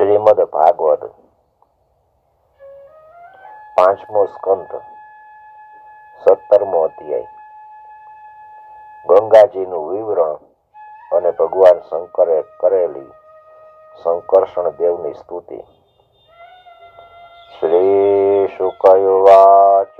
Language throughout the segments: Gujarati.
શ્રીમદ ભાગવત પાંચમો સ્કંદ, સત્તરમો અધ્યાય. ગંગાજીનું વિવરણ અને ભગવાન શંકરે કરેલી શંકર્ષણ દેવની સ્તુતિ. શ્રી શુકયુવાચ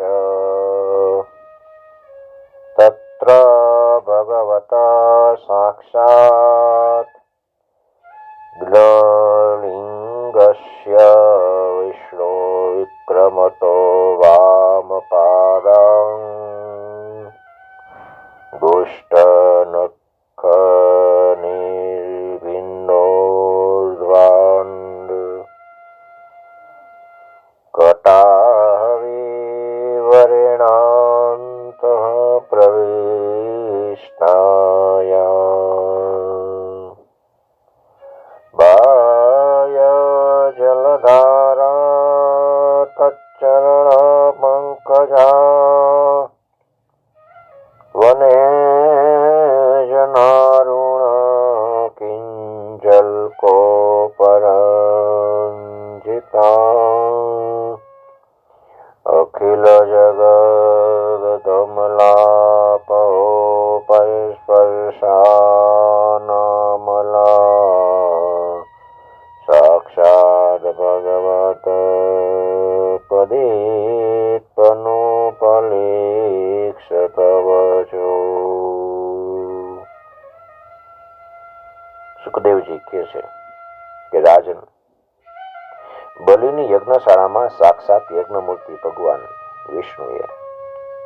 યજ્ઞમૂર્તિ ભગવાન વિષ્ણુએ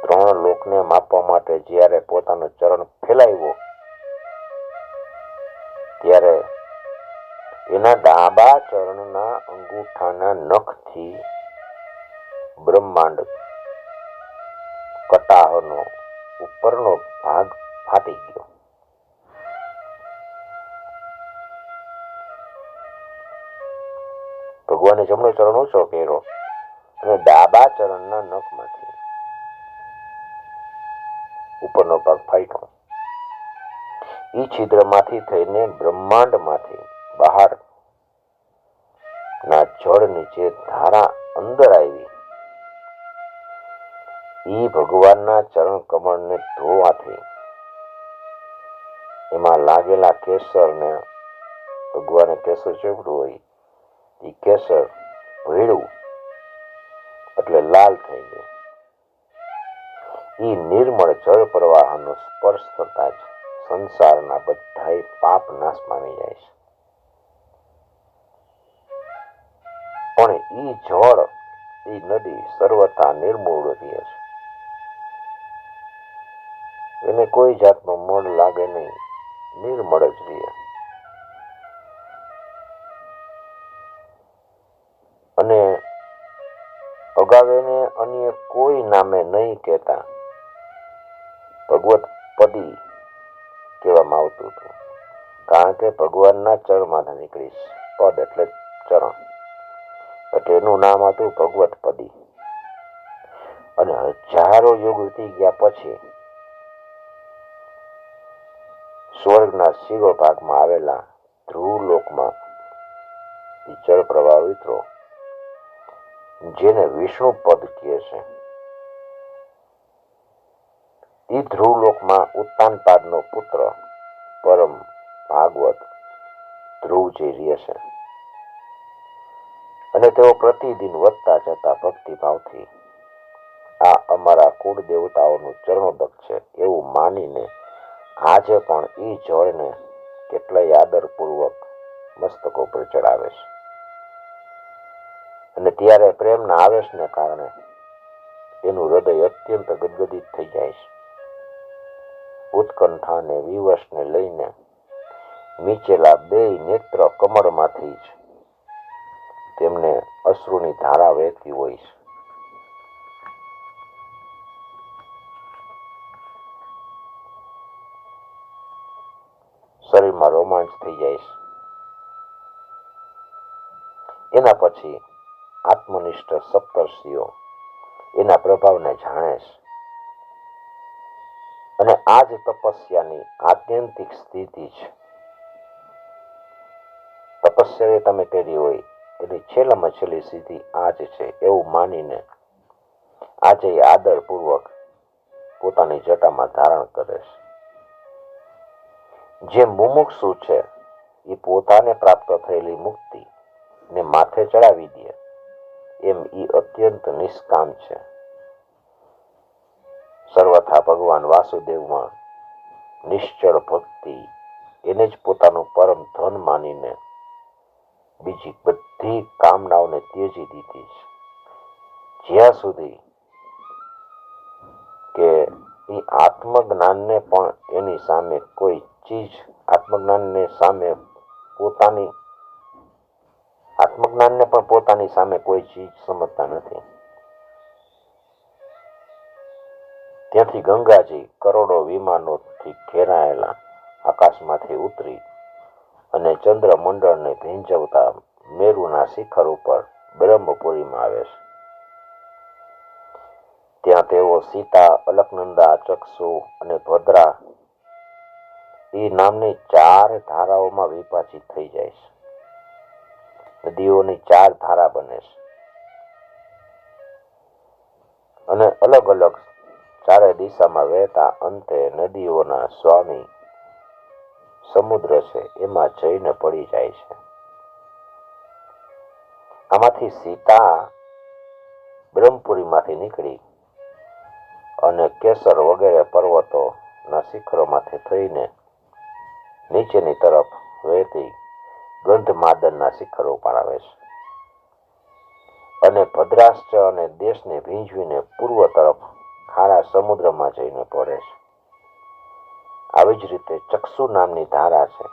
ત્રણ લોકને માપવા માટે જ્યારે પોતાનો ચરણ ફેલાવ્યો, ત્યારે એના ડાબા ચરણના અંગૂઠાના નખથી બ્રહ્માંડ કટાહનો ઉપરનો ભાગ ફાટી ગયો. ભગવાને જમણો ચરણ ઓછો કર્યો. અને ડાબા ચરણના નખમાંથી ઉપરનો ભાગ ફાટ્યો. એ છિદ્રમાંથી થઈને બ્રહ્માંડમાંથી બહાર ના જળ નીચે ધારા અંદર આવી. એ ભગવાનના ચરણ કમળને ધોવાથી એમાં લાગેલા કેસરને ભગવાને કેસર ચેપડું હોય એ કેસર ભીડું લાલ થઈ ગઈ ઈ નિર્મળ જળ પ્રવાહનો સ્પર્શ થતા જ સંસારના બધાય પાપ નાશ પામી જાય છે. પણ ઈ જળ ઈ નદી સર્વથા નિર્મૂળ રહે છે. એને કોઈ જાતનો મળ લાગે નહીં. નિર્મળ જ રહે. અગાઉ અન્ય કોઈ નામે નહીં કહેતા. ભગવત પદી કહેવામાં આવતું હતું. કારણ કે ભગવાનના ચરણમાંથી નીકળીશ. પદ એટલે ચરણ. એટલે એનું નામ હતું ભગવત પદી. અને હજારો યુગ વીતી ગયા પછી સ્વર્ગના શિરો ભાગમાં આવેલા ધ્રુવ લોકમાં ચળ પ્રવાહ વિતરો. જેને વિષ્ણુ પદ કહે છે. એ ધ્રુવ લોકમાં ઉત્તાનપાદનો પુત્ર પરમ ભાગવત ધ્રુવજી રહે છે. અને તેઓ પ્રતિદિન વધતા જતા ભક્તિભાવથી આ અમારા કુળ દેવતાઓનું ચરણોદક છે એવું માનીને આજે પણ એ જળને કેટલાય આદરપૂર્વક મસ્તકો પર ચડાવે છે. અને ત્યારે પ્રેમના આવેશને કારણે એનું હૃદય અત્યંત ગદગદિત થઈ જાય છે. ઉત્કંઠાને, વિવશને લઈને નીચેલા બે નેત્ર કમરમાંથી જ તેમને અશ્રુની ધારા વહેતી હોય છે. શરીરમાં રોમાંચ થઈ જાય છે. એના પછી આત્મનિષ્ઠ સપ્તર્ષિઓ. એના પ્રભાવને જાણે છે અને આ જ તપસ્યાની આત્યંતિક સ્થિતિ છે. તપસ્યા તમે કરી હોય એની છેલ્લામાં છેલ્લી સ્થિતિ આ જ છે એવું માનીને આજે આદરપૂર્વક પોતાની જટામાં ધારણ કરે છે. જે મુમુક્ષુ છે એ પોતાને પ્રાપ્ત થયેલી મુક્તિ ને માથે ચડાવી દે. એમ એ અત્યંત નિષ્કામ છે. સર્વથા ભગવાન વાસુદેવમાં નિશ્ચળ ભક્તિ, એને જ પોતાનું પરમ ધન માનીને બીજી બધી કામનાઓને ત્યજી દીધી છે. જ્યાં સુધી કે એ આત્મજ્ઞાનને પણ એની સામે કોઈ ચીજ, આત્મજ્ઞાનને સામે પોતાની આત્મજ્ઞાનને પણ પોતાની સામે કોઈ ચીજ સમજતા નથી. ત્યાંથી ગંગાજી કરોડો વિમાનોથી ઘેરાયેલા આકાશમાંથી ઉતરી અને ચંદ્ર મંડળને ભીંજવતા મેરુના શિખર ઉપર બ્રહ્મપુરીમાં આવે છે. ત્યાં તેઓ સીતા, અલકનંદા, ચક્ષુ અને ભદ્રા એ નામની ચાર ધારાઓમાં વિભાજિત થઈ જાય છે. નદીઓની ચાર ધારા બને છે. અને અલગ અલગ ચારે દિશામાં વહેતા અંતે નદીઓના સ્વામી સમુદ્ર છે, એમાં જઈને પડી જાય છે. આમાંથી સીતા બ્રહ્મપુરીમાંથી નીકળી અને કેસર વગેરે પર્વતોના શિખરોમાંથી થઈને નીચેની તરફ વહેતી ગંધમાદનના શિખરો ઉપર આવે છે. અને ભદ્રાશ્ચ અને દેશને ભીંજવીને પૂર્વ તરફ ખારા સમુદ્રમાં જઈને પડે છે. આવી જ રીતે ચક્ષુ નામની ધારા છે.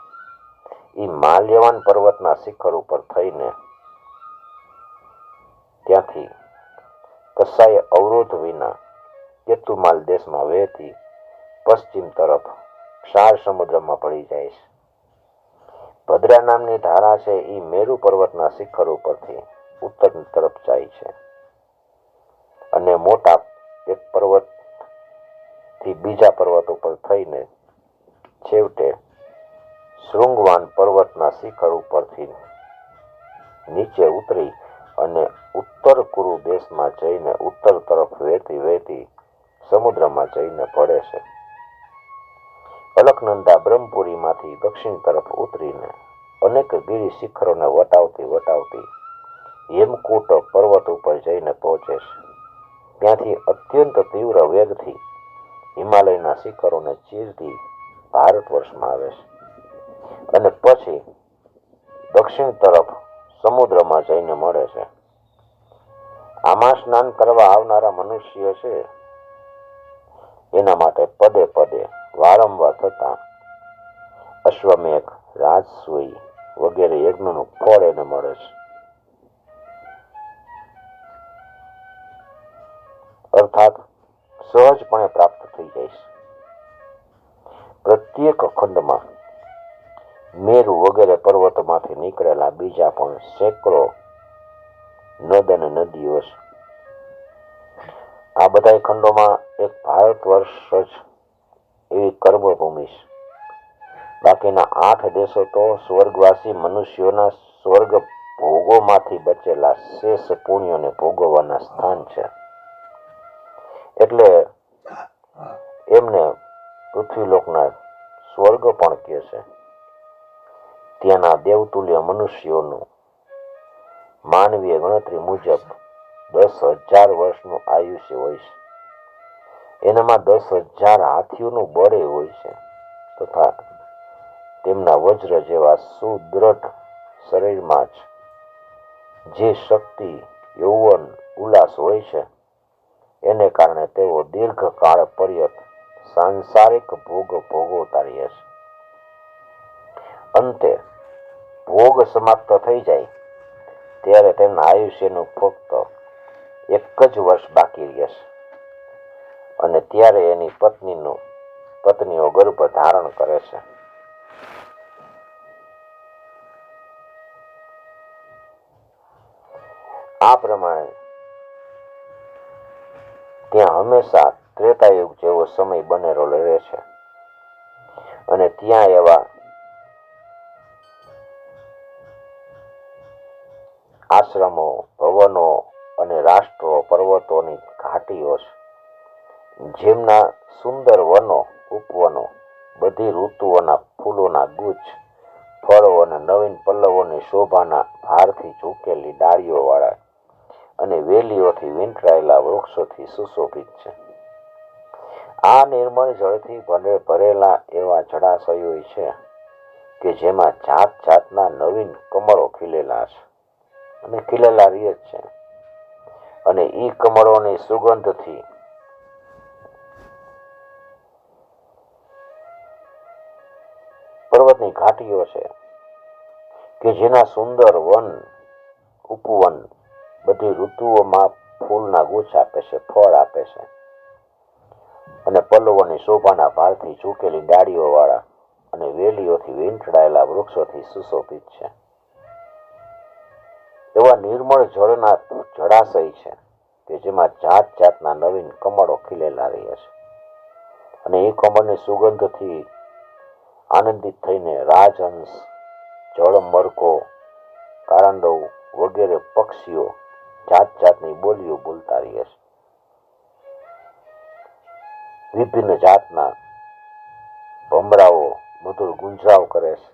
એ માલ્યવાન પર્વતના શિખર ઉપર થઈને ત્યાંથી કસાય અવરોધ વિના કેતુમાલ દેશમાં વહેતી પશ્ચિમ તરફ ક્ષાર સમુદ્રમાં પડી જાય છે. ભદ્રા નામની ધારા છે એ મેરુ પર્વતના શિખર ઉપરથી ઉત્તર તરફ જાય છે. અને મોટા એક પર્વતથી બીજા પર્વત ઉપર થઈને છેવટે શૃંગવાન પર્વતના શિખર ઉપરથી નીચે ઉતરી અને ઉત્તર કુરુ દેશમાં જઈને ઉત્તર તરફ વહેતી વહેતી સમુદ્રમાં જઈને પડે છે. અલકનંદા બ્રહ્મપુરીમાંથી દક્ષિણ તરફ ઉતરીને અનેક ગીરી શિખરોને વટાવતી વટાવતી હેમકૂટ પર્વત ઉપર જઈને પહોંચે છે. ત્યાંથી અત્યંત તીવ્ર વેગથી હિમાલયના શિખરોને ચીરતી ભારત વર્ષમાં આવે છે. અને પછી દક્ષિણ તરફ સમુદ્રમાં જઈને મળે છે. આમાં સ્નાન કરવા આવનારા મનુષ્ય છે. એના માટે પદે પદે વારંવાર થતા અશ્વમેઘ, રાજસુઈ વગેરે યજ્ઞનું ફળ એને મળે છે. અર્થાત સહજપણે પ્રાપ્ત થઈ જાય છે. પ્રત્યેક ખંડમાં મેરુ વગેરે પર્વતોમાંથી નીકળેલા બીજા પણ સેંકડો નદ અને નદીઓ છે. આ બધા ખંડોમાં એક ભારત વર્ષ જ એવી કર્મભૂમિ છે. બાકીના આઠ દેશો તો સ્વર્ગવાસી મનુષ્યોના સ્વર્ગ ભોગોમાંથી બચેલા શેષ પુણ્યોને ભોગવવાના સ્થાન છે. એટલે એમને પૃથ્વીલોકના સ્વર્ગ પણ કહે છે. ત્યાંના દેવતુલ્ય મનુષ્યોનું માનવીય ગણતરી મુજબ દસ હજાર વર્ષનું આયુષ્ય હોય છે. એનામાં દસ હજાર હાથીઓનું બળે હોય છે તથા તેમના વજ્ર જેવા સુદ્રઢ શરીરમાં જ જે શક્તિ, યૌવન, ઉલ્લાસ હોય છે, એને કારણે તેઓ દીર્ઘકાળ પર્યત સાંસારિક ભોગ ભોગવતા રહે છે. અંતે ભોગ સમાપ્ત થઈ જાય ત્યારે તેમના આયુષ્યનું ફક્ત એક જ વર્ષ બાકી રહે છે. અને ત્યારે એની પત્નીનું, પત્નીઓ ગર્ભ ધારણ કરે છે. આ પ્રમાણે ત્યાં હંમેશા ત્રેતાયુગ જેવો સમય બનેલો રહે છે. અને ત્યાં એવા આશ્રમો, ભવનો અને રાષ્ટ્રો, પર્વતોની ઘાટીઓ છે. જેમના સુંદર વનો ઉપવનો, બધી ઋતુઓના ફૂલોના ગુચ્છ, ફળો અને નવીન પલ્લવોની શોભાના ભારથી ઝૂકેલી ડાળીઓવાળા અને વેલીઓથી વીંટરાયેલા વૃક્ષોથી સુશોભિત છે. આ નિર્મળ જળથી ભરે ભરેલા એવા જળાશયો છે કે જેમાં જાત જાતના નવીન કમળો ખીલેલા છે અને ખીલેલા જ છે. અને ઈ કમળોની સુગંધથી પર્વતની ઘાટીઓ છે કે જેના સુંદર વન, ઉપવન બધી ઋતુઓમાં ફૂલના ગુચ્છ આપે છે, ફળ આપે છે. અને પલ્લવોની શોભાના ભારથી ઝૂકેલી ડાળીઓ વાળા અને વેલીઓથી વીંટળાયેલા વૃક્ષોથી સુશોભિત છે. એવા નિર્મળ જળના જળાશય છે કે જેમાં જાત જાતના નવીન કમળો ખીલેલા રહે છે. અને એ કમળની સુગંધથી આનંદિત થઈને રાજહંસ જળમરકો કારંડવ વગેરે પક્ષીઓ જાત જાતની બોલીઓ બોલતા રહે છે. વિભિન્ન જાતના ભમરાઓ મધુર ગુંજરાવ કરે છે.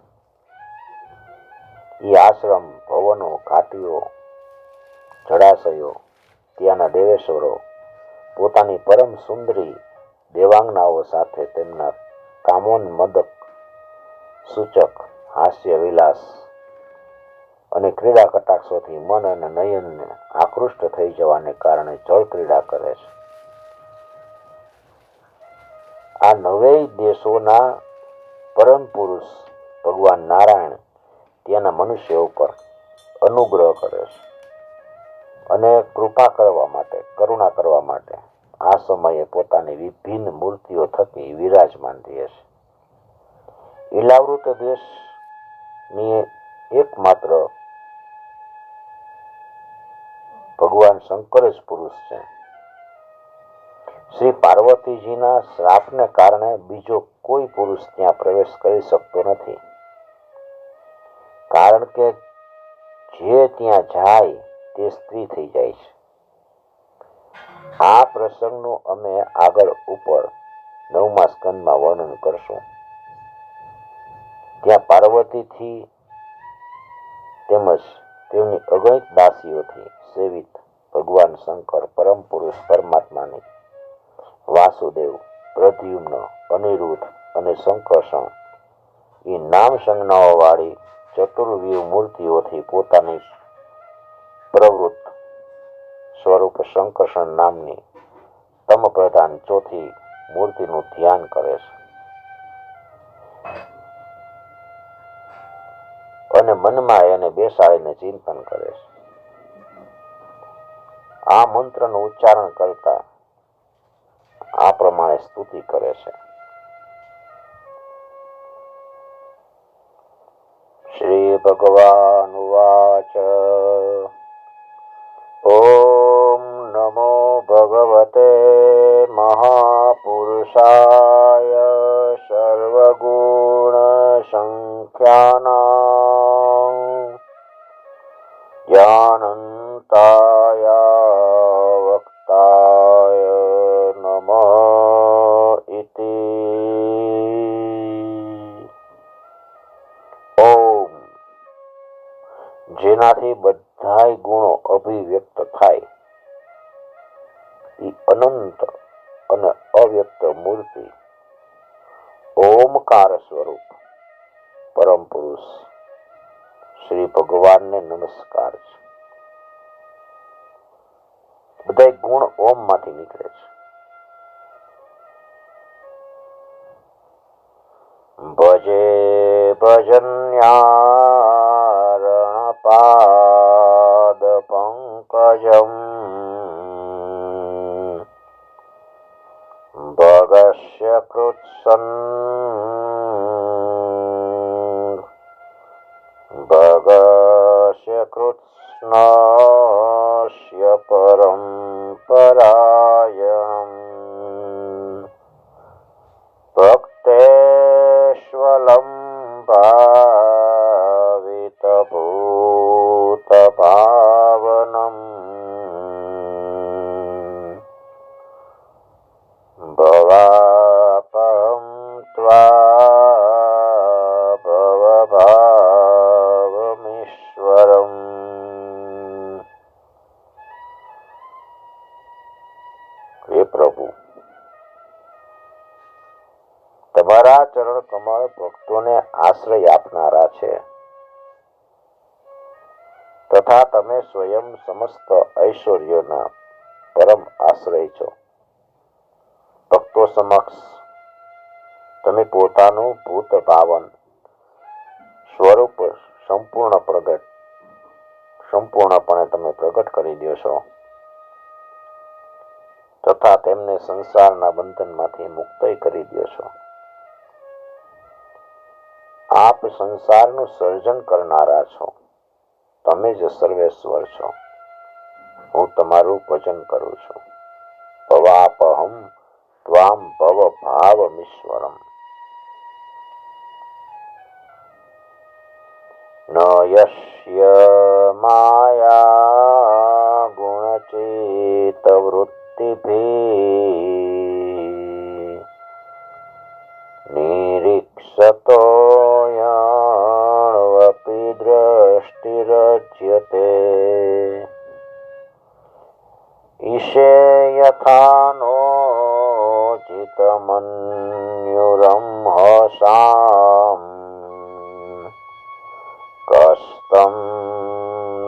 એ આશ્રમ, ભવનો, ઘાટીઓ, જળાશયો, ત્યાંના દેવેશ્વરો પોતાની પરમ સુંદરી દેવાંગનાઓ સાથે તેમના કામોન્મદક સૂચક, હાસ્ય, વિલાસ અને ક્રીડા કટાક્ષોથી મન અને નયનને આકૃષ્ટ થઈ જવાને કારણે જળ ક્રીડા કરે છે. આ નવેય દેશોના પરમ પુરુષ ભગવાન નારાયણ ત્યાંના મનુષ્ય ઉપર અનુગ્રહ કરે છે અને કૃપા કરવા માટે, કરુણા કરવા માટે આ સમયે પોતાની વિભિન્ન મૂર્તિઓ થકી વિરાજમાન રહે છે. ઇલાવૃત દેશની એકમાત્ર ભગવાન શંકર જ પુરુષ છે. શ્રી પાર્વતીજીના શ્રાપને કારણે બીજો કોઈ પુરુષ ત્યાં પ્રવેશ કરી શકતો નથી. કારણ કે જે ત્યાં જાય તે સ્ત્રી થઈ જાય છે. આ પ્રસંગનું અમે આગળ ઉપર નવમા સ્કંદમાં વર્ણન કરશું. ત્યાં પાર્વતીથી તેમજ તેમની અગણિત દાસીઓથી સેવિત ભગવાન શંકર પરમ પુરુષ પરમાત્માની વાસુદેવ, પ્રદ્યુમ્ન, અનિરુદ્ધ અને શંકર્ષણ એ નામ સંજ્ઞાઓવાળી ચતુર્વ્યુ મૂર્તિઓથી પોતાની પ્રવૃત્ત સ્વરૂપ શંકર્ષણ નામની તમ પ્રધાન ચોથી મૂર્તિનું ધ્યાન કરે છે. મનમાં એને બેસાડીને ચિંતન કરે છે. આ મંત્રનું ઉચ્ચારણ કરતા આ પ્રમાણે સ્તુતિ કરે છે. શ્રી ભગવાન ઉવાચ ઓમ નમો ભગવતે મહાપુરુષાય. સર્વગુણ સંખ્યાના જેનાથી બધાય ગુણો અભિવ્યક્ત થાય. ઈ અનંત અને અવ્યક્ત મૂર્તિ. ઓમકાર સ્વરૂપ. પરમ પુરુષ. શ્રી ભગવાનને નમસ્કાર છે. બધા ગુણ ઓમમાંથી નીકળે છે. ભજે ભજન્યારણ ભગસ્ય કૃત્સન કૃત્સ્નાશ્ય પરમ પરાયણમ આશ્રય આપનારા છે. તથા તમે સ્વયં સમસ્ત ઐશ્વર્યોના પરમ આશ્રય છો. ભક્તો સમક્ષ તમે પોતાનું ભૂત ભાવન સ્વરૂપ સંપૂર્ણ પ્રગટ, સંપૂર્ણપણે તમે પ્રગટ કરી દો છો. તથા તેમને સંસારના બંધનમાંથી મુક્ત કરી દો છો. આપ સંસારનું સર્જન કરનારા છો. તમે જ સર્વેશ્વર છો. હું તમારું ભજન કરું છું. ભવાપહમ ત્વામ ભવ ભાવમીશ્વરમ ન નયશ્ય માયા ગુણચેત વૃત્તિભી નિરીક્ષતો દ્રષ્ટિરચ્યતે ઈશે યથાનો ચિતમન્યુરમ હસામ કસ્તમ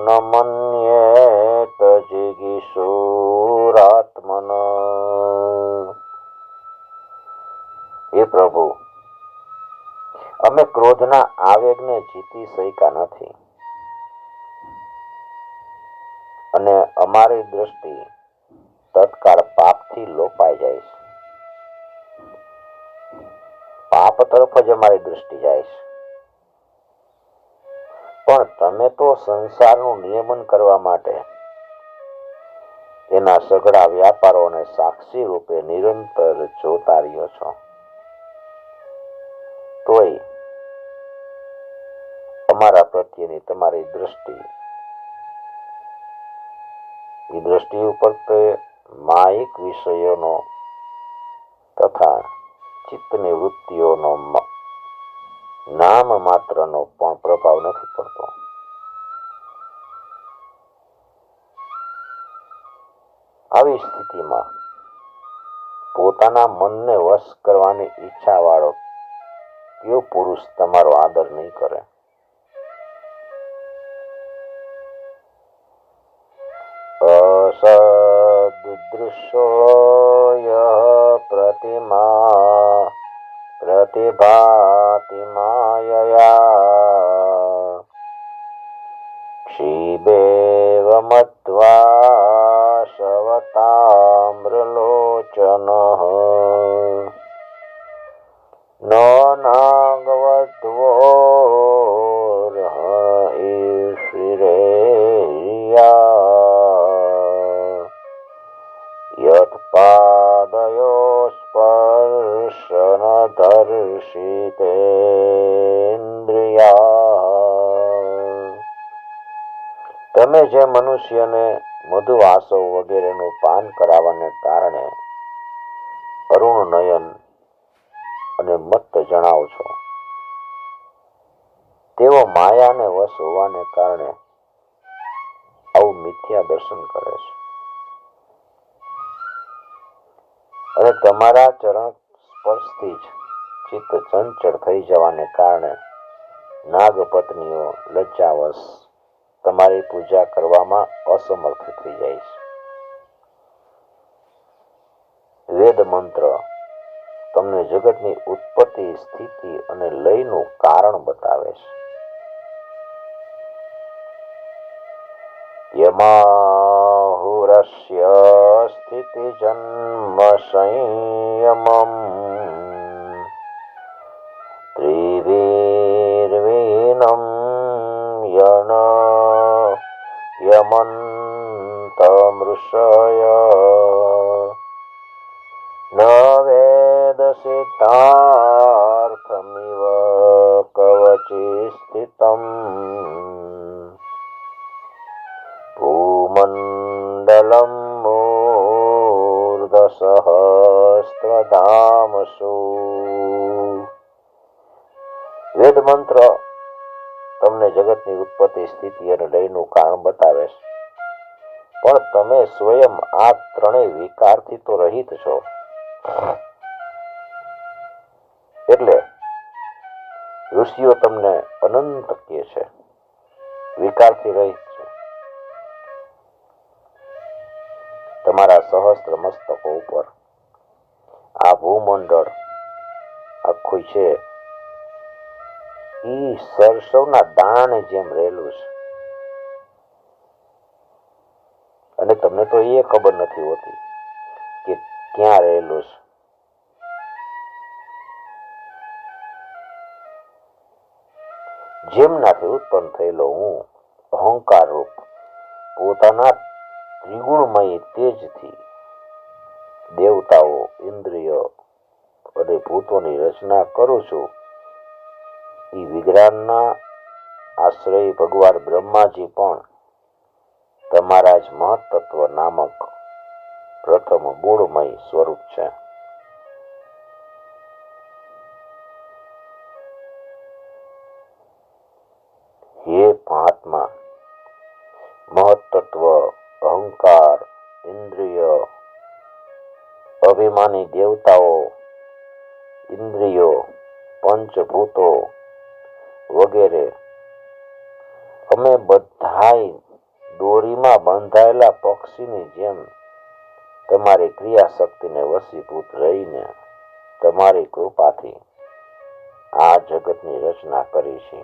ન મન્યેત જિગીષુરાત્મન હે પ્રભુ અમે ક્રોધના આવેગને જીતી શક્યા નથી. અને અમારી દ્રષ્ટિ તત્કાળ પાપથી લોપાઈ જાય છે. પાપ તરફ જ અમારી દ્રષ્ટિ જાય છે. પણ તમે તો સંસારનું નિયમન કરવા માટે એના સઘળા વ્યાપારોને સાક્ષી રૂપે નિરંતર જોતા રહ્યો છો. તોય અમારા પ્રત્યેની તમારી દૃષ્ટિ એ દ્રષ્ટિ ઉપર તે માયિક વિષયોનો તથા ચિત્તની વૃત્તિઓનો નામ માત્રનો પણ પ્રભાવ નથી પડતો. આવી સ્થિતિમાં પોતાના મનને વશ કરવાની ઈચ્છા વાળો કયો પુરુષ તમારો આદર નહીં કરે? અસદૃશો યઃ પ્રતિમા પ્રતિભાતિ માયયા ક્ષીબેવ મત્વા શવતામ્રલોચન ન નાગવદ્વોર્હ જે મનુષ્યને મધુવાસો વગેરેનું પાન કરાવવાને કારણે અરુણ નયન અને મત્ત જણાવો છો. તેઓ માયાને વશ હોવાને કારણે આવું મિથ્યા દર્શન કરે છે. અને તમારા ચરણ સ્પર્શથી જ ચિત્ત ચંચળ થઈ જવાને કારણે નાગપત્નીઓ લજ્જાવશ તમારી પૂજા કરવામાં અસમર્થ થઈ જાય વેદ મંત્ર તમને જગતની ઉત્પત્તિ, સ્થિતિ અને લયનું કારણ બતાવે છે. યમાહુરસ્ય સ્થિતિ જન્મ સંયમમ. ત્રિવીર્વીનમ યન યમંતમૃષય ન વેદ સિદ્ધાર્થમિવ કવચી સ્થિતમ ભૂમંડલમ મૂર્ધસહસ્ત્રધામસુ જગતની ઉત્પત્તિ સ્થિતિ અને લયનું કારણ બતાવે છે. પણ તમે સ્વયં આ ત્રણેય વિકારથી તો રહિત છો. એટલે ઋષિઓ તમને અનંત કહે છે. વિકારથી રહિત છે. તમારા સહસ્ત્ર મસ્તકો ઉપર. આ ભૂમંડળ આખું છે ઈ સરસવના દાણે જેમ રહેલું છે. અને તમને તો એ ખબર નથી હોતી કે ક્યાં રહેલું છે. જેમનાથી ઉત્પન્ન થયેલો હું અહંકાર રૂપ પોતાના ત્રિગુણમય તેજથી, દેવતાઓ, ઇન્દ્રિય અને ભૂતોની રચના કરું છું એ વિજ્ઞાનના આશ્રય ભગવાન બ્રહ્માજી પણ તમારા જ મહત્તત્વ નામક પ્રથમ ગુણમય સ્વરૂપ છે. હે મહાત્મા, મહત્તત્વ, અહંકાર, ઇન્દ્રિય, અભિમાની દેવતાઓ, ઇન્દ્રિયો, પંચભૂતો વગેરે. અમે બધાય દોરીમાં બંધાયેલા પક્ષીની જેમ તમારી ક્રિયાશક્તિને વસીભૂત રહીને તમારી કૃપાથી આ જગતની રચના કરી છે.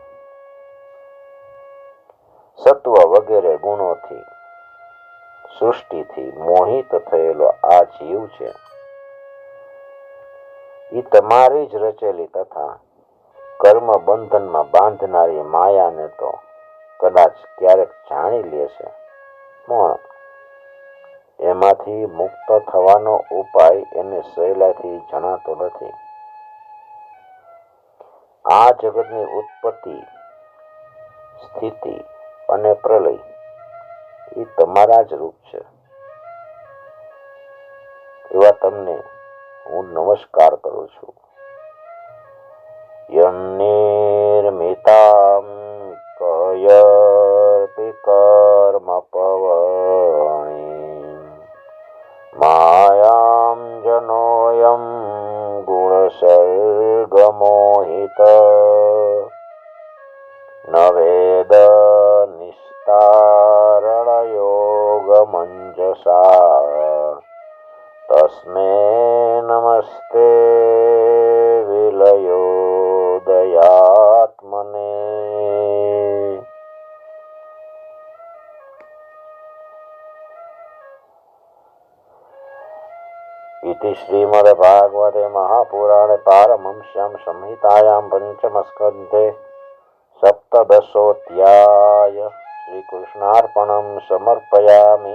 સત્વ વગેરે ગુણોથી, સૃષ્ટિથી મોહિત થયેલો આ જીવ છે. એ તમારી જ રચેલી તથા કર્મ બંધનમાં બાંધનારી માયાને તો કદાચ ક્યારેક જાણી લેશે પણ એમાંથી મુક્ત થવાનો ઉપાય એને સહેલાથી જણાતો નથી. આ જગતની ઉત્પત્તિ, સ્થિતિ અને પ્રલય એ તમારા જ રૂપ છે. એવા તમને હું નમસ્કાર કરું છું. યન્નિર્મિતામ કયર્પિ કર્મ પવણી માયામ જનોયમ ગુણસર્ગમોહિત ન વેદ નિસ્તારણયોગમંજસા श्रीमद्भागवते महापुराणे पारमंस्यां संहितायां पञ्चमस्कन्धे सप्तदशोऽध्याय श्रीकृष्णार्पणं समर्पयामि